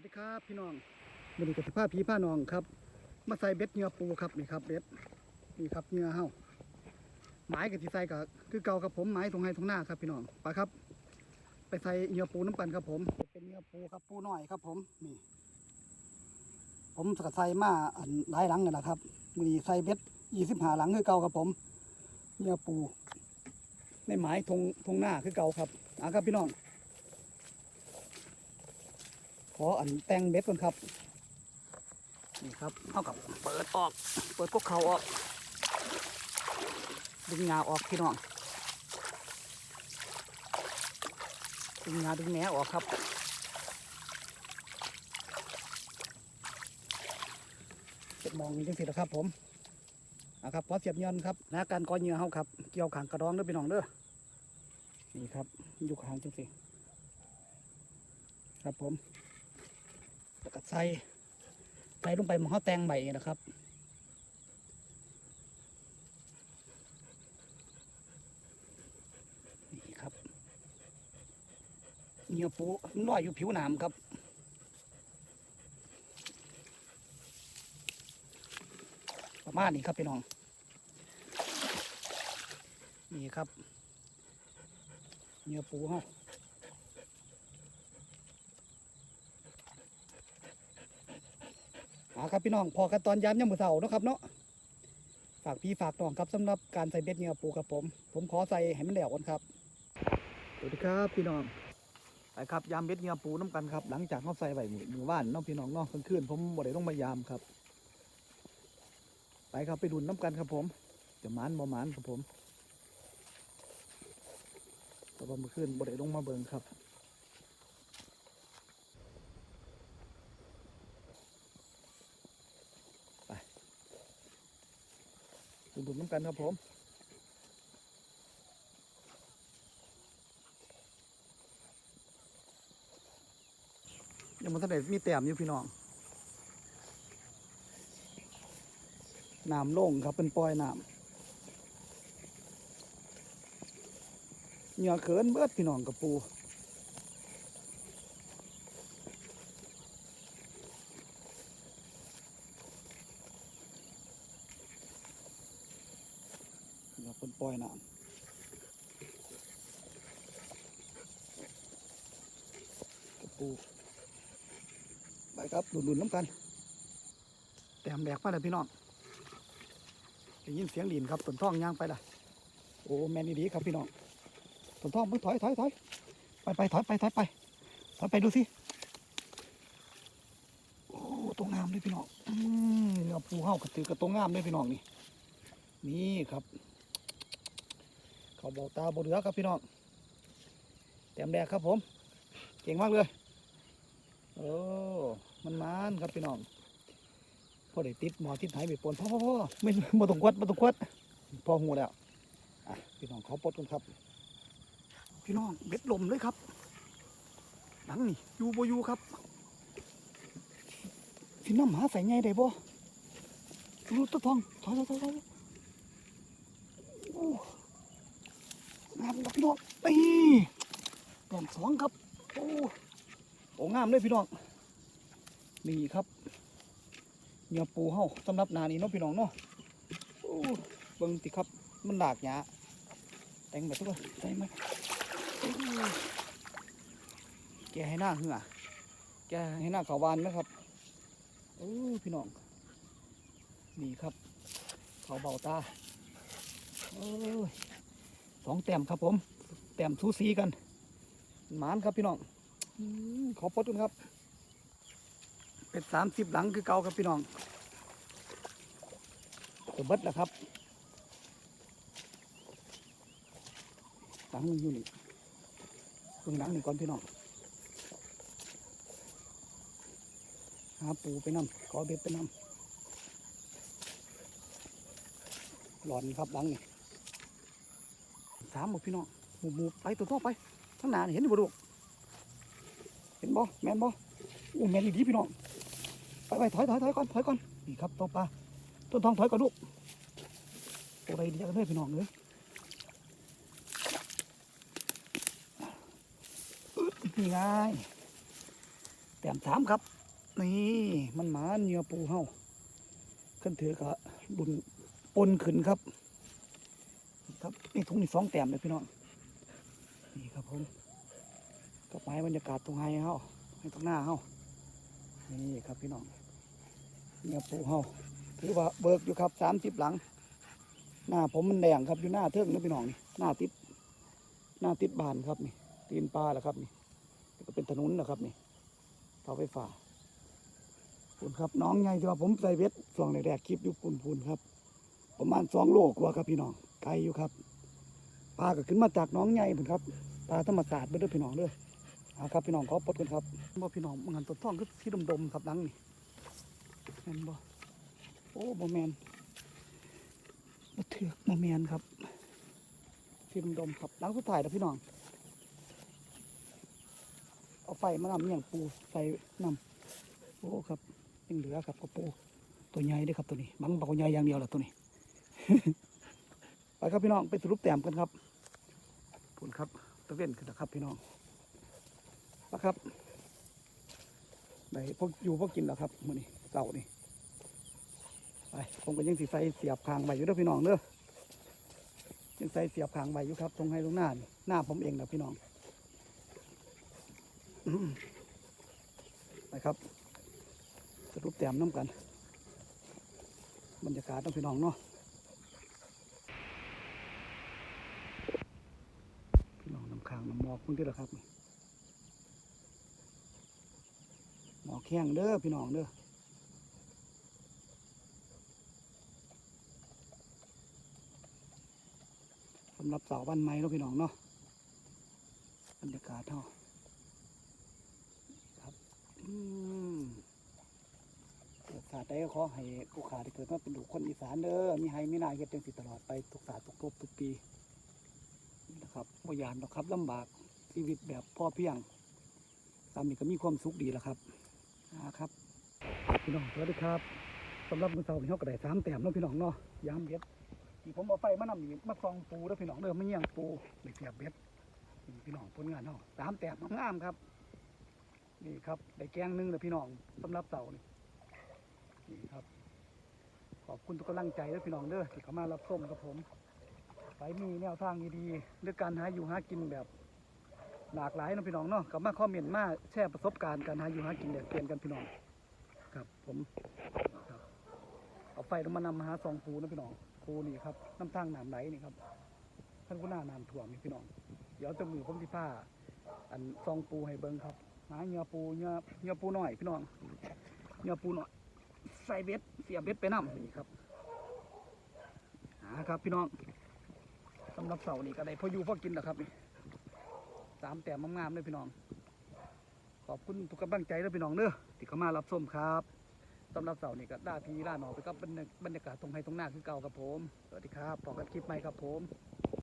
วัสดีครับพี่น้องวันนี้กับสิผ้าพีผ้าน้องครับ มาใส่เบ็ดเหงือปูครับนี่ครับเบ็ดนี่ครับเหงือเฮาหมายกับที่ใส่กับคือเก่าครับผมหมายตรงให้ตรงหน้าครับพี่น้องไปครับ ไปใส่เหงือปูน้ำกันครับผม เป็นเหงือปูครับปูหน้อยครับ ผมนี่ ผมก็ใส่มาอันหลายหลังนี่แหละครับมือนี้ใส่เบ็ดยี่สิบห้าหลังคือเก่าครับผมเหงือปูในหมายทงทงหน้าคือเก่าครับอะครับพี่น้อง ขออันแต่งเบ็ดก่อนครับ นี่ครับเท่ากับเปิดออก เปิดพวกเขาออก ดึงงาออกพี่น้อง ดึงงาดึงแหนออกครับเจ็ดโมองจังสิแล้วครับผมนะครับพอเสียบเงินครับนะการก้อนเหยื่อเฮาครับ เกี่ยวขางกระดองเด้อพี่น้องเด้อ นี่ครับ อยู่ขางจังสิครับผม แล้วก็ใส่ใส่ลงไปมันเขาแตงใบนี่นะครับนี่ครับเนียวปูนลอยอยู่ผิวหนามครับประมาณนี้ครับพี่น้องนี่ครับเนียวปูเฮา อ่าครับพี่น้องพอกันตอนย้ำยามมือเสาร์เนาะครับเนาะฝากพี่ฝากน้องครับสำหรับการใส่เบ็ดเงื่อปูครับผม ผมขอใส่ให้มันแหลวก่อนครับสวัสดีครับพี่น้องไปครับยามเบ็ดเงื่อปูน้ำกันครับ หลังจากเขาใส่ไว้มือมือว่านน้องพี่น้องเนาะกลางคืนผมบ่ได้ต้องมายามครับ ไปครับไปดุนน้ำกันครับผมจะมานบ่มานครับผมแต่ว่าเมื่อคืนบ่ได้ลงมาเบิ่งครับ ดุนๆน้ำกันครับผมยังมันทันได้มีแต้มอยู่พี่น้องน้ำลงครับเป็นปล่อยน้ำเหงื่อเขินเบิดพี่น้องกับปู เหงื่อเป็นปล่อยน้ำกับปูไปครับดุนๆน้ำกัน แต้มแบกมาเลยพี่น้องได้ยินเสียงลินครับต้นท่องย่างไปละโอ้แมนนี่ดีครับพี่น้องต้นท่องมึงถอยถอยถอยไปไปถอยไปถอยไปถอยไปดูสิโอ้ตรงงามเลยพี่น้องอืมเนื้อปูเห่ากระตือกระตรงงามเลยพี่น้องนี่นี่ครับ เขาบอกตาบเหลือครับพี่น้องแต้มแดกครับผม เก่งมากเลยโอ้มันมันครับพี่น้องพอได้ติดหมอติดไหไปปนพ่อพ่อพ่อไม่ม่ต้องกวดม่ต้องกวดพอหูแล้วพี่น้องเขอปลดกันครับ พี่น้องเบ็ดลมเลยครับหลังนี่ยู่บ่อยู่ครับสิน้ำหาใส่ไงได้บ่รู้ตะทองถอยถอยถอยถอยโอ้ งามครับพี่น้องตีแต้มสองครับ โอ้โอ้งามเลยพี่น้อง นี่ครับเหงื่อปูเฮาสำหรับนานี้เนาะพี่น้องเนาะโอ้เบิ่งติครับ มันหลากหยาแต่งแบบทุกคนใส่ไหมโอ้แกให้หน้าเหงื่อแกให้หน้าขาวานนะครับโอ้พี่น้อง นี่ครับเขาเบาตา โอ้ย สองแต้มครับผม แต้มสูสีกันหมานครับพี่น้องขอปดกันครับ เป็นสามสิบหลังคือเก่าครับพี่น้องตัวเบิดแล้วครับหลังนึงอยู่นี่เพิ่งหลังหนี่งก่อนพี่น้องหาปูไปนำขอเบ็ดไปนำหลอนครับหลังนี่ สามหมดพี่น้องหมูหมูไปตัวท่อไปทั้งหนานเห็นบ่ดูกเห็นบ่แมนบ่อู้แมนดีๆพี่น้องไปไปถอยถอยถอยก่อนถอยก่อนนี่ครับตัวปลาต้นทองถอยก่อนลูกตัวอะไรดีกันเลยพี่น้องเลยนี่ไงแต้มสามครับ นี่มันหมาเนื้อปูเฮาขึ้นถือกะบุญปนขึ้นครับ ครับนี่ถุงนี่สองแต้มเลยพี่น้องนี่ครับผมกับไม้บรรยากาศตรงไฮเฮาให้ตรงหน้าเฮานี่ครับพี่น้องเนื้อปูเฮาถือว่าเบิกอยู่ครับสามสิบหลัง หน้าผมมันแดงครับอยู่หน้าเทิงนะพี่น้องนี่หน้าติดหน้าติดบานครับนี่ตีนปลาแหละครับนี่ก็เป็นถนนนะครับนี่เสาไฟฟ้าปูนครับน้องใหญ่ที่ว่าผมใส่เวทส่วงแรกๆคลิปอยู่ปูนปูนครับ ประมาณสองโลกว่าครับพี่น้อง ไกลอยู่ครับปลาก็ขึ้นมาจากน้องใหญ่ผมครับปลาธรรมศาสตร์ไปด้พี่น้องเด้วยอาครับพี่น้องขอปลดกันครับบ่พี่น้องมันตัวท่องคือที่ดมๆครับหลังนี่แมนบ่โอ้บ่แมนบ่เถือกบ่แมนครับที่ดมๆครับหลังสุดท้ายแล้วพี่น้องเอาไฟมานำอย่างปูใส่นำโอ้ครับยังเหลือครับกระปูตัวใหญ่ด้วยครับตัวนี้บังเบาใหญ่อย่างเดียวแหละตัวนี้ ครับพี่น้องไปสรุปแต้มกันครับผลครับตะเวนขึ้นแล้วครับพี่น้องไปครับได้พวกอยู่พวกกินแล้วครับมื้อนี้เต่านี่ไปผมก็ยังสิใส่เสียบคางใบอยู่ด้อพี่น้องเด้อยังใส่เสียบขางใบอยู่ครับตรงให้ตรงหน้านหน้าผมเองนะพี่น้องนะครับสรุปแต้มน้ำกัน บรรยากาศต้องพี่น้องเนาะพี่น้องน้ำค้างน้ำหมอกมึงที่ละครับหมอแข้งเด้อพี่น้องเด้อสำหรับเสาบ้านไม้เนาะพี่น้องเนาะบรรยากาศเท่าครับอืมเกิดศาสตร์ใดก็ขอให้ผู้ขาที่เกิดมาเป็นลูกคนอีสานเด้อมีให้มีหนาเฮ็ดจังสิตลอดไปทุกศาสตร์ทุกภพทุกปีนี่นะครับบ่ยานหรอกครับลำบาก ชีวิตแบบพ่อเพียงตามีก็มีความสุขดีแล้วครับนะครับพี่น้องสวัสดีครับสำหรับมือเช้านี้เฮาก็ได้สามแต้มเนาะพี่น้องเนาะยามเบ็ดที่ผมเอาไฟมานำนี่มาซองปูแล้วพี่น้องเด้อไม่เยี่ยงปูเลยเสียบเบ็ดพี่น้องผลงานเนาะสามแต้มงามครับ นี่ครับได้แกงหนึงเลยพี่น้องสำหรับเสานี่นี่ครับ ขอบคุณทุกกำลังใจแล้วพี่น้องเด้อที่เข้ามารับชมกับผมไปมีแนวทางดีๆเรื่องการหาอยู่หากินแบบ หลากหลายเนาะพี่น้องเนาะกับมาคอมเมนต์มาแชร์ประสบการณ์การหาอยู่หากินแบบเปลี่ยนกันพี่น้องครับผมครับเอาไฟลงมานำมาหาซองปูนะพี่น้องปูนี่ครับน้ำทางน้ำไหลนี่ครับท่านก็น่าน้ำท่วมนี่พี่น้อง เดี๋ยวจะมือผมที่ผ้า อันซองปูให้เบิ้งครับหาเงือปูเงือเงือปูหน่อยพี่น้องเงือปูหน่อยใส่เบ็ดเสียบเบ็ดไปน้ำนี่ครับหาครับพี่น้องสำหรับเสาร์นี่ก็ได้พออยู่พอกินแล้วครับนี่ สามแต้มงามๆเลยพี่น้อง ขอบคุณทุกกำลังใจเลยพี่น้องเด้อที่เข้ามารับชมครับสำหรับเสาร์นี่ก็ด่าพีด่าหนอไปกับบรรยากาศตรงไฮตรงหน้าคือเก่ากับผม สวัสดีครับพบกันคลิปใหม่ครับผม